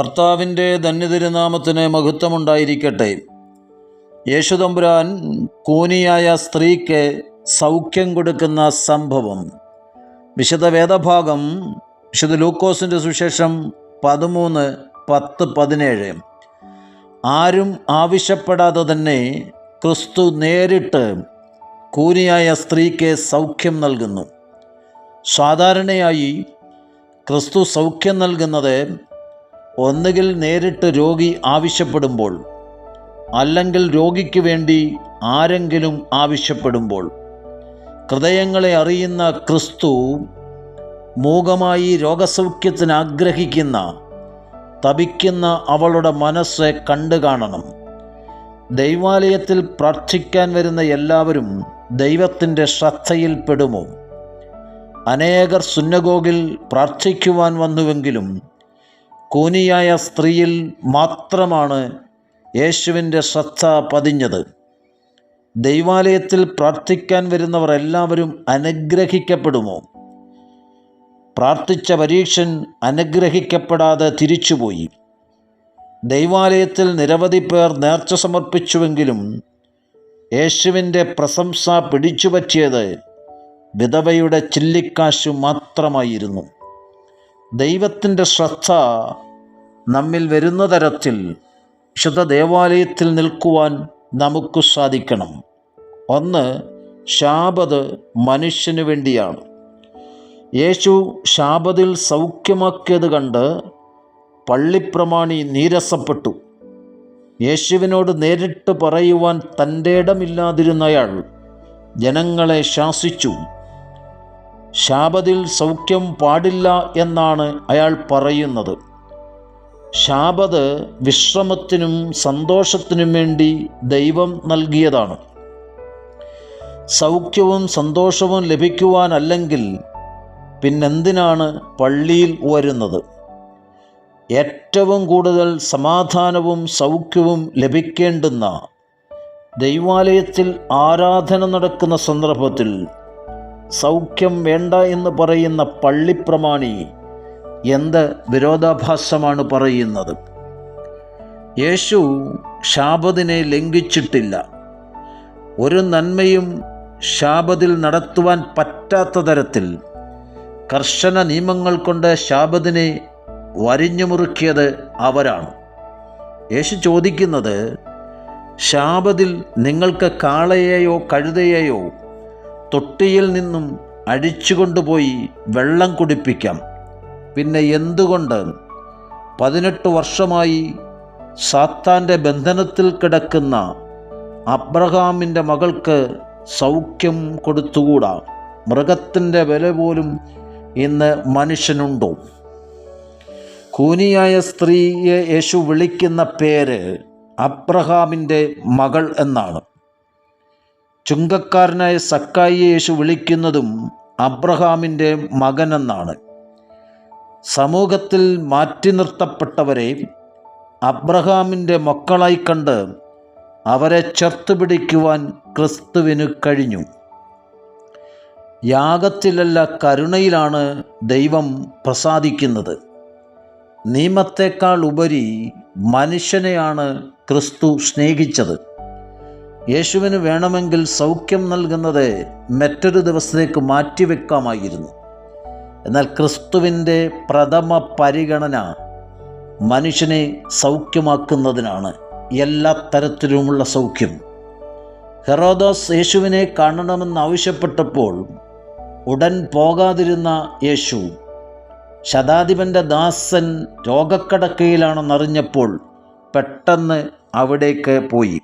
കർത്താവിന്റെ ധന്യതിരുനാമത്തിന് മഹത്വമുണ്ടായിരിക്കട്ടെ. യേശുതമ്പുരാൻ കൂനിയായ സ്ത്രീക്ക് സൗഖ്യം കൊടുക്കുന്ന സംഭവം. വിശുദ്ധ വേദഭാഗം വിശുദ്ധ ലൂക്കോസിന്റെ സുശേഷം പതിമൂന്ന് പത്ത് പതിനേഴ്. ആരും ആവശ്യപ്പെടാതെ തന്നെ ക്രിസ്തു നേരിട്ട് കൂനിയായ സ്ത്രീക്ക് സൗഖ്യം നൽകുന്നു. സാധാരണയായി ക്രിസ്തു സൗഖ്യം നൽകുന്നത് ഒന്നുകിൽ നേരിട്ട് രോഗി ആവശ്യപ്പെടുമ്പോൾ അല്ലെങ്കിൽ രോഗിക്ക് വേണ്ടി ആരെങ്കിലും ആവശ്യപ്പെടുമ്പോൾ. ഹൃദയങ്ങളെ അറിയുന്ന ക്രിസ്തു മൂകമായി രോഗസൗഖ്യത്തിന് ആഗ്രഹിക്കുന്ന തപിക്കുന്ന അവളുടെ മനസ്സ് കണ്ടു കാണണം. ദൈവാലയത്തിൽ പ്രാർത്ഥിക്കാൻ വരുന്ന എല്ലാവരും ദൈവത്തിന്റെ ശ്രദ്ധയിൽപ്പെടുമോ അനേകർ സുന്നഗോഗിൽ പ്രാർത്ഥിക്കുവാൻ വന്നുവെങ്കിലും കൂനിയായ സ്ത്രീയിൽ മാത്രമാണ് യേശുവിന്റെ ശ്രദ്ധ പതിഞ്ഞത്. ദൈവാലയത്തിൽ പ്രാർത്ഥിക്കാൻ വരുന്നവർ എല്ലാവരും അനുഗ്രഹിക്കപ്പെടുമോ? പ്രാർത്ഥിച്ച പരീക്ഷൻ അനുഗ്രഹിക്കപ്പെടാതെ തിരിച്ചുപോയി. ദൈവാലയത്തിൽ നിരവധി പേർ നേർച്ച സമർപ്പിച്ചുവെങ്കിലും യേശുവിന്റെ പ്രശംസ പിടിച്ചുപറ്റിയത് വിധവയുടെ ചില്ലിക്കാശു മാത്രമായിരുന്നു. ദൈവത്തിന്റെ ശ്രദ്ധ നമ്മിൽ വരുന്ന തരത്തിൽ വിശുദ്ധ ദേവാലയത്തിൽ നിൽക്കുവാൻ നമുക്ക് സാധിക്കണം. ഒന്ന് ശാപത് മനുഷ്യന് വേണ്ടിയാണ്. യേശു ശാപതിൽ സൗഖ്യമാക്കിയത് കണ്ട് പള്ളിപ്രമാണി നീരസപ്പെട്ടു. യേശുവിനോട് നേരിട്ട് പറയുവാൻ തന്റെ ഇടമില്ലാതിരുന്നയാൾ ജനങ്ങളെ ശാസിച്ചു. ശാപതിൽ സൗഖ്യം പാടില്ല എന്നാണ് അയാൾ പറയുന്നത്. ശാപത് വിശ്രമത്തിനും സന്തോഷത്തിനും വേണ്ടി ദൈവം നൽകിയതാണ്. സൗഖ്യവും സന്തോഷവും ലഭിക്കുവാനല്ലെങ്കിൽ പിന്നെന്തിനാണ് പള്ളിയിൽ വരുന്നത് ഏറ്റവും കൂടുതൽ സമാധാനവും സൗഖ്യവും ലഭിക്കേണ്ടുന്ന ദൈവാലയത്തിൽ ആരാധന നടക്കുന്ന സന്ദർഭത്തിൽ സൗഖ്യം വേണ്ട എന്ന് പറയുന്ന പള്ളിപ്രമാണി എന്ത് വിരോധാഭാസമാണ് പറയുന്നത്? യേശു ശാപതിനെ ലംഘിച്ചിട്ടില്ല. ഒരു നന്മയും ശാപതിൽ നടത്തുവാൻ പറ്റാത്ത തരത്തിൽ കർശന നിയമങ്ങൾ കൊണ്ട് ശാപതിനെ വരിഞ്ഞു മുറുക്കിയത് അവരാണ്. യേശു ചോദിക്കുന്നത് ശാപതിൽ നിങ്ങൾക്ക് കാളയെയോ കഴുതയെയോ തൊട്ടിയിൽ നിന്നും അഴിച്ചുകൊണ്ടുപോയി വെള്ളം കുടിപ്പിക്കാം. പിന്നെ എന്തുകൊണ്ട് പതിനെട്ട് വർഷമായി സാത്താന്റെ ബന്ധനത്തിൽ കിടക്കുന്ന അബ്രഹാമിന്റെ മകൾക്ക് സൗഖ്യം കൊടുത്തുകൂടാ? മൃഗത്തിന്റെ വില പോലും ഇന്ന് മനുഷ്യനുണ്ടോ? കൂനിയായ സ്ത്രീയെ യേശു വിളിക്കുന്ന പേര് അബ്രഹാമിന്റെ മകൾ എന്നാണ്. ചുങ്കക്കാരനായ സക്കായിയെ യേശു വിളിക്കുന്നതും അബ്രഹാമിന്റെ മകനെന്നാണ്. സമൂഹത്തിൽ മാറ്റി നിർത്തപ്പെട്ടവരെ അബ്രഹാമിന്റെ മക്കളായി കണ്ട് അവരെ ചേർത്ത് പിടിക്കുവാൻ ക്രിസ്തുവിന് കഴിഞ്ഞു. യാഗത്തിലല്ല കരുണയിലാണ് ദൈവം പ്രസാദിക്കുന്നത്. നിയമത്തെക്കാൾ ഉപരി മനുഷ്യനെയാണ് ക്രിസ്തു സ്നേഹിച്ചത്. യേശുവിന് വേണമെങ്കിൽ സൗഖ്യം നൽകുന്നത് മറ്റൊരു ദിവസത്തേക്ക് മാറ്റിവെക്കാമായിരുന്നു. എന്നാൽ ക്രിസ്തുവിന്റെ പ്രഥമ പരിഗണന മനുഷ്യനെ സൗഖ്യമാക്കുന്നതിനാണ് എല്ലാ തരത്തിലുമുള്ള സൗഖ്യം. ഹെറോദോസ് യേശുവിനെ കാണണമെന്ന് ആവശ്യപ്പെട്ടപ്പോൾ ഉടൻ പോകാതിരുന്ന യേശു ശതാധിപന്റെ ദാസൻ രോഗക്കടക്കയിലാണെന്നറിഞ്ഞപ്പോൾ പെട്ടെന്ന് അവിടേക്ക് പോയി.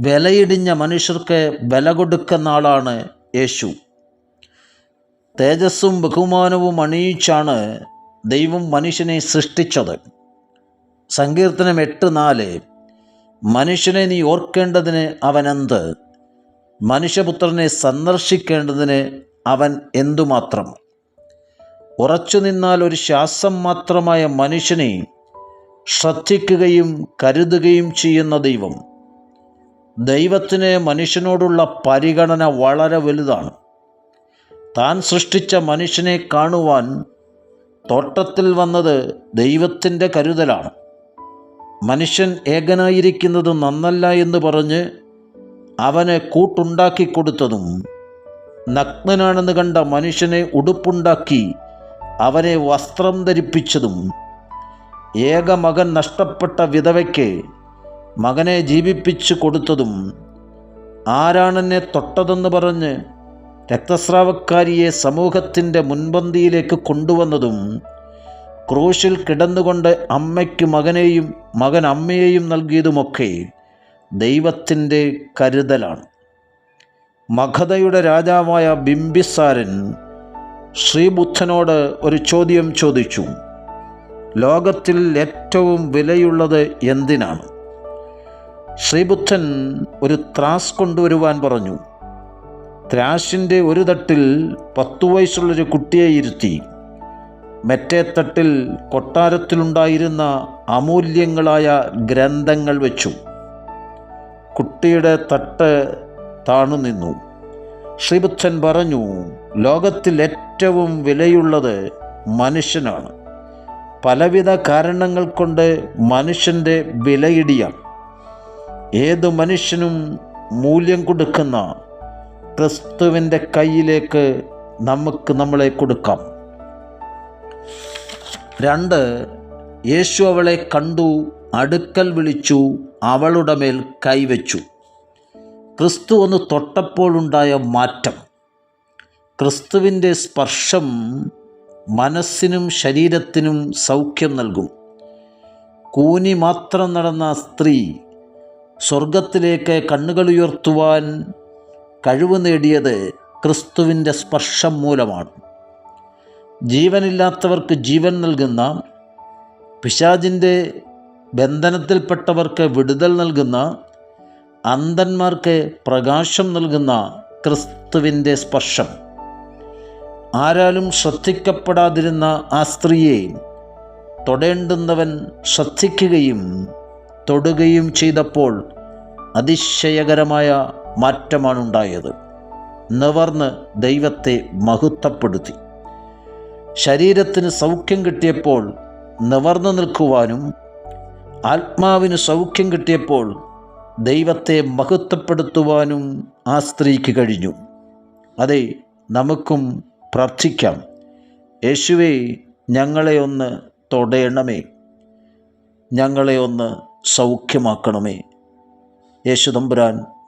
വിലയിടിഞ്ഞ മനുഷ്യർക്ക് വില കൊടുക്കുന്ന ആളാണ് യേശു. തേജസ്സും ബഹുമാനവും അണിയിച്ചാണ് ദൈവം മനുഷ്യനെ സൃഷ്ടിച്ചത്. സങ്കീർത്തനം എട്ട് നാല് മനുഷ്യനെ നീ ഓർക്കേണ്ടതിന് അവനെന്ത് മനുഷ്യപുത്രനെ സന്ദർശിക്കേണ്ടതിന് അവൻ എന്തുമാത്രം? ഉറച്ചു നിന്നാൽ ഒരു ശ്വാസം മാത്രമായ മനുഷ്യനെ ശ്രദ്ധിക്കുകയും കരുതുകയും ചെയ്യുന്ന ദൈവം. ദൈവത്തിന് മനുഷ്യനോടുള്ള പരിഗണന വളരെ വലുതാണ്. താൻ സൃഷ്ടിച്ച മനുഷ്യനെ കാണുവാൻ തോട്ടത്തിൽ വന്നത് ദൈവത്തിന്റെ കരുതലാണ്. മനുഷ്യൻ ഏകനായിരിക്കുന്നത് നന്നല്ല എന്ന് പറഞ്ഞ് അവനെ കൂട്ടുണ്ടാക്കി കൊടുത്തതും നഗ്നനാണെന്ന് കണ്ട മനുഷ്യനെ ഉടുപ്പുണ്ടാക്കി അവനെ വസ്ത്രം ധരിപ്പിച്ചതും ഏക മകൻ നഷ്ടപ്പെട്ട വിധവയ്ക്ക് മകനെ ജീവിപ്പിച്ചു കൊടുത്തതും ആരാണെന്നെ തൊട്ടതെന്ന് പറഞ്ഞ് രക്തസ്രാവക്കാരിയെ സമൂഹത്തിന്റെ മുൻപന്തിയിലേക്ക് കൊണ്ടുവന്നതും ക്രൂശിൽ കിടന്നുകൊണ്ട് അമ്മയ്ക്ക് മകനെയും മകൻ അമ്മയെയും നൽകിയതുമൊക്കെ ദൈവത്തിന്റെ കരുതലാണ്. മഗധയുടെ രാജാവായ ബിംബിസാരൻ ശ്രീബുദ്ധനോട് ഒരു ചോദ്യം ചോദിച്ചു. ലോകത്തിൽ ഏറ്റവും വിലയുള്ളത് എന്തിനാണ്? ശ്രീബുദ്ധൻ ഒരു ത്രാസ് കൊണ്ടുവരുവാൻ പറഞ്ഞു. ത്രാശിന്റെ ഒരു തട്ടിൽ പത്തു വയസ്സുള്ളൊരു കുട്ടിയെ ഇരുത്തി. മറ്റേ തട്ടിൽ കൊട്ടാരത്തിലുണ്ടായിരുന്ന അമൂല്യങ്ങളായ ഗ്രന്ഥങ്ങൾ വെച്ചു. കുട്ടിയുടെ തട്ട് താണു നിന്നു. ശ്രീബുദ്ധൻ പറഞ്ഞു ലോകത്തിൽ ഏറ്റവും വിലയുള്ളത് മനുഷ്യനാണ്. പലവിധ കാരണങ്ങൾ കൊണ്ട് മനുഷ്യന്റെ വിലയിടിയാണ്. ഏത് മനുഷ്യനും മൂല്യം കൊടുക്കുന്ന ക്രിസ്തുവിന്റെ കയ്യിലേക്ക് നമുക്ക് നമ്മളെ കൊടുക്കാം. രണ്ട് യേശു അവളെ കണ്ടു അടുക്കൽ വിളിച്ചു അവളുടെ മേൽ കൈവച്ചു. ക്രിസ്തു ഒന്ന് തൊട്ടപ്പോഴുണ്ടായ മാറ്റം. ക്രിസ്തുവിന്റെ സ്പർശം മനസ്സിനും ശരീരത്തിനും സൗഖ്യം നൽകും. കൂനി മാത്രം നടന്ന സ്ത്രീ സ്വർഗത്തിലേക്ക് കണ്ണുകളുയർത്തുവാൻ കഴിവ് നേടിയത് ക്രിസ്തുവിന്റെ സ്പർശം മൂലമാണ്. ജീവനില്ലാത്തവർക്ക് ജീവൻ നൽകുന്ന പിശാജിന്റെ ബന്ധനത്തിൽപ്പെട്ടവർക്ക് വിടുതൽ നൽകുന്ന അന്ധന്മാർക്ക് പ്രകാശം നൽകുന്ന ക്രിസ്തുവിന്റെ സ്പർശം. ആരാലും ശ്രദ്ധിക്കപ്പെടാതിരുന്ന ആ സ്ത്രീയെ തൊടേണ്ടുന്നവൻ ശ്രദ്ധിക്കുകയും തൊടുകയും ചെയ്തപ്പോൾ അതിശയകരമായ മാറ്റമാണുണ്ടായത്. നിവർന്ന് ദൈവത്തെ മഹത്വപ്പെടുത്തി. ശരീരത്തിന് സൗഖ്യം കിട്ടിയപ്പോൾ നിവർന്നു നിൽക്കുവാനും ആത്മാവിന് സൗഖ്യം കിട്ടിയപ്പോൾ ദൈവത്തെ മഹത്വപ്പെടുത്തുവാനും ആ സ്ത്രീക്ക് കഴിഞ്ഞു. അതെ നമുക്കും പ്രാർത്ഥിക്കാം. യേശുവേ ഞങ്ങളെ ഒന്ന് തൊടയണമേ. ഞങ്ങളെ ഒന്ന് സൗഖ്യമാക്കണമേ. യേശുദമ്പുരാൻ